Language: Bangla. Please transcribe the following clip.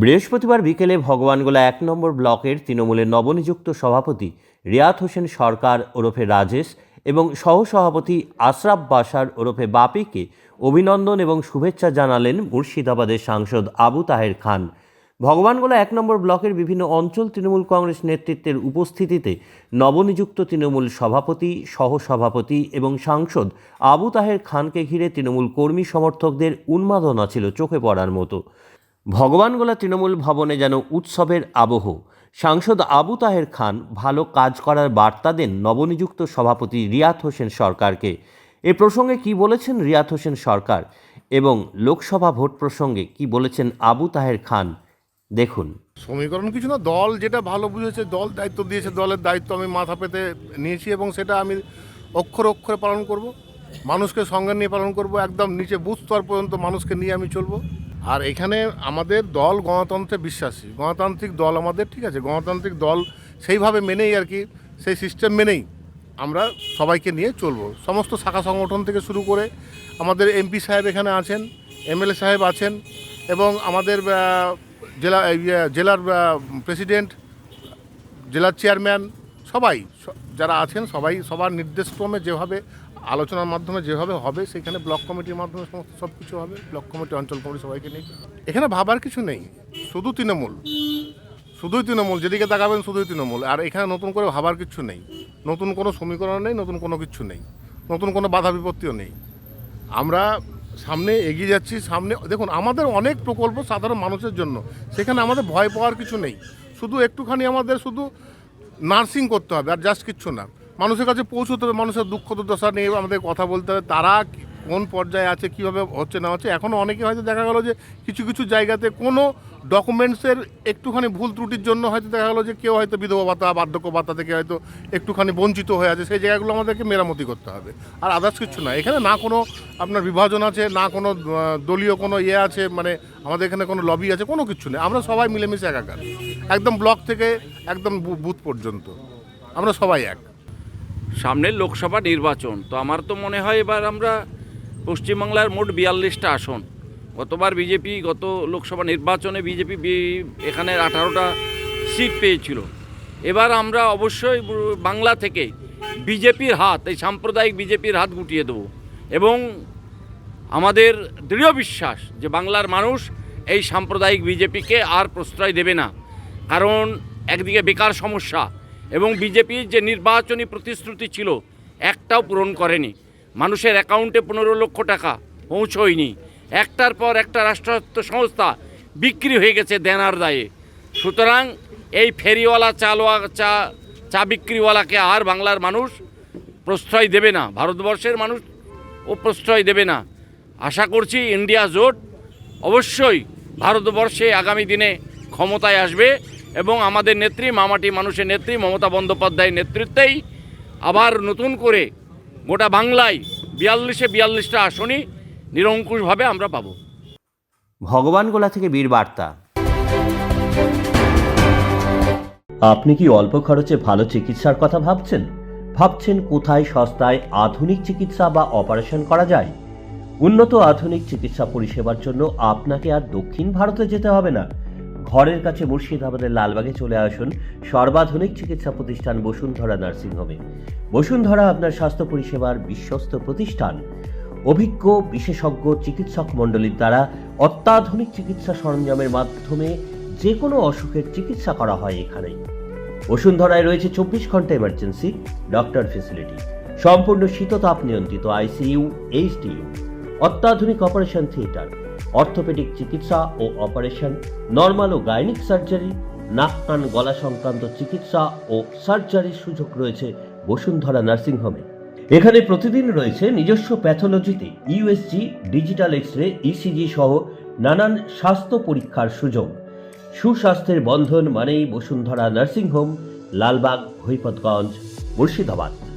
বৃহস্পতিবার বিকেলে ভগবানগোলা এক নম্বর ব্লকের তৃণমূলের নবনিযুক্ত সভাপতি রিয়াত হোসেন সরকার ওরফে রাজেশ এবং সহসভাপতি আশরাফ বাসার ওরফে বাপিকে অভিনন্দন এবং শুভেচ্ছা জানালেন মুর্শিদাবাদের সাংসদ আবু তাহের খান। ভগবানগোলা এক নম্বর ব্লকের বিভিন্ন অঞ্চল তৃণমূল কংগ্রেস নেতৃত্বের উপস্থিতিতে নবনিযুক্ত তৃণমূল সভাপতি, সহসভাপতি এবং সাংসদ আবু তাহের খানকে ঘিরে তৃণমূল কর্মী সমর্থকদের উন্মাদনা ছিল চোখে পড়ার মতো। ভগবানগোলা তৃণমূল ভবনে যেন উৎসবের আবহ। সাংসদ আবু তাহের খান ভালো কাজ করার বার্তা দেন নবনিযুক্ত সভাপতি রিয়াত হোসেন সরকারকে। এ প্রসঙ্গে কি বলেছেন রিয়াত হোসেন সরকার এবং লোকসভা ভোট প্রসঙ্গে কি বলেছেন আবু তাহের খান? দেখুন। সমীকরণ কিছু না, দল যেটা ভালো বুঝেছে, দল দায়িত্ব দিয়েছে, দলের দায়িত্ব আমি মাথা পেতে নিয়েছি এবং সেটা আমি অক্ষর অক্ষরে পালন করব। মানুষকে সঙ্গে নিয়ে পালন করব, একদম নিচে বুথ স্তর পর্যন্ত মানুষকে নিয়ে আমি চলবো। আর এখানে আমাদের দল গণতন্ত্রে বিশ্বাসী। গণতান্ত্রিক দল আমাদের ঠিক আছে গণতান্ত্রিক দল সেইভাবে মেনেই আর কি সেই সিস্টেম মেনেই আমরা সবাইকে নিয়ে চলবো। সমস্ত শাখা সংগঠন থেকে শুরু করে আমাদের এমপি সাহেব এখানে আছেন এমএলএ সাহেব আছেন এবং আমাদের জেলা এই, জেলার প্রেসিডেন্ট জেলার চেয়ারম্যান সবাই যারা আছেন সবাই সবার নির্দেশক্রমে যেভাবে আলোচনার মাধ্যমে যেভাবে হবে, সেখানে ব্লক কমিটির মাধ্যমে সমস্ত সব কিছু হবে। ব্লক কমিটি, অঞ্চল কমিটি সবাইকে নিয়ে। এখানে ভাবার কিছু নেই। শুধু তৃণমূল। শুধুই তৃণমূল। যেদিকে তাকাবেন শুধুই তৃণমূল। আর এখানে নতুন করে ভাবার কিছু নেই। নতুন কোনো সমীকরণ নেই, নতুন কোনো কিছু নেই। নতুন কোনো বাধা বিপত্তিও নেই। আমরা সামনে এগিয়ে যাচ্ছি, সামনে দেখুন, আমাদের অনেক প্রকল্প সাধারণ মানুষের জন্য। সেখানে আমাদের ভয় পাওয়ার কিছু নেই। শুধু একটুখানি আমাদের শুধু নার্সিং করতে হবে, আর জাস্ট কিচ্ছু না। মানুষের কাছে পৌঁছতে হবে, মানুষের দুঃখ দুর্দশা নিয়ে আমাদের কথা বলতে হবে। তারা কোন পর্যায়ে আছে, কীভাবে হচ্ছে না হচ্ছে এখনও অনেকে হয়তো দেখা গেলো যে কিছু কিছু জায়গাতে কোনো ডকুমেন্টসের একটুখানি ভুল ত্রুটির জন্য হয়তো দেখা গেলো যে কেউ হয়তো বিধবা ভাতা, বার্ধক্য ভাতা থেকে হয়তো একটুখানি বঞ্চিত হয়ে আছে, সেই জায়গাগুলো আমাদেরকে মেরামতি করতে হবে। আর আদার্স কিছু না। এখানে না কোনো আপনার বিভাজন আছে, না কোনো দলীয় কোনো ইয়ে আছে মানে আমাদের এখানে কোনো লবি আছে, কোনো কিছু নেই। আমরা সবাই মিলেমিশে একাকার। একদম ব্লক থেকে একদম বুথ পর্যন্ত। আমরা সবাই এক। সামনে লোকসভা নির্বাচন। তো আমার তো মনে হয় এবার আমরা পশ্চিমবাংলার মোট বিয়াল্লিশটা আসন। গতবার বিজেপি গত লোকসভা নির্বাচনে বিজেপি এখানে আঠারোটা সিট পেয়েছিল। এবার আমরা অবশ্যই বাংলা থেকে বিজেপির হাত, এই সাম্প্রদায়িক বিজেপির হাত গুটিয়ে দেবো। এবং আমাদের দৃঢ় বিশ্বাস যে বাংলার মানুষ এই সাম্প্রদায়িক বিজেপিকে আর প্রশ্রয় দেবে না। কারণ একদিকে বেকার সমস্যা এবং বিজেপির যে নির্বাচনী প্রতিশ্রুতি ছিল, একটাও পূরণ করেনি। মানুষের অ্যাকাউন্টে পনেরো লক্ষ টাকা পৌঁছয়নি। একটার পর একটা রাষ্ট্রায়ত্ত সংস্থা বিক্রি হয়ে গেছে দেনার দায়ে। সুতরাং এই ফেরিওয়ালা চালোয়া চা চা বিক্রিওয়ালাকে আর বাংলার মানুষ প্রশ্রয় দেবে না, ভারতবর্ষের মানুষ ও প্রশ্রয় দেবে না। আশা করছি ইন্ডিয়া জোট অবশ্যই ভারতবর্ষে আগামী দিনে ক্ষমতায় আসবে। এবং আমাদের নেত্রী মামাটি মানুষের নেত্রী মমতা বন্দ্যোপাধ্যায়ের নেতৃত্বেই আবার নতুন করে গোটা বাংলায় বিয়াল্লিশে বিয়াল্লিশটা আসনই নিরঙ্কুশভাবে আমরা পাবো। ভগবানগোলা থেকে বীর বার্তা। আপনি কি অল্প খরচে ভালো চিকিৎসার কথা ভাবছেন? ভাবছেন কোথায় সস্তায় আধুনিক চিকিৎসা বা অপারেশন করা যায়? উন্নত আধুনিক চিকিৎসা পরিষেবার জন্য আপনাকে আর দক্ষিণ ভারতে যেতে হবে না। ঘরের কাছে মুর্শিদাবাদের লালবাগে চলে আসুন সর্বাধুনিক চিকিৎসা প্রতিষ্ঠান বসুন্ধরা নার্সিংহোমে। বসুন্ধরা আপনার স্বাস্থ্য পরিষেবার বিশ্বস্ত প্রতিষ্ঠান। অভিজ্ঞ, বিশেষজ্ঞ, চিকিৎসক মণ্ডলীর দ্বারা অত্যাধুনিক চিকিৎসা সরঞ্জামের মাধ্যমে যে কোনো অসুখের চিকিৎসা করা হয় এখানে। বসুন্ধরায় রয়েছে চব্বিশ ঘণ্টা এমার্জেন্সি ডক্টর ফেসিলিটি সম্পূর্ণ শীততাপ নিয়ন্ত্রিত আইসিইউ এইচডিইউ অত্যাধুনিক অপারেশন থিয়েটার অর্থোপেডিক চিকিৎসা ও অপারেশন, নর্মাল ও গাইনিক সার্জারি, নাক কান গলা সংক্রান্ত চিকিৎসা ও সার্জারির সুযোগ রয়েছে বসুন্ধরা নার্সিংহোমে এখানে প্রতিদিন রয়েছে নিজস্ব প্যাথোলজিতে USG digital X ray ECG সহ নানান স্বাস্থ্য পরীক্ষার সুযোগ। সুস্বাস্থ্যের বন্ধন মানেই বসুন্ধরা নার্সিংহোম লালবাগ হরিপতগঞ্জ মুর্শিদাবাদ।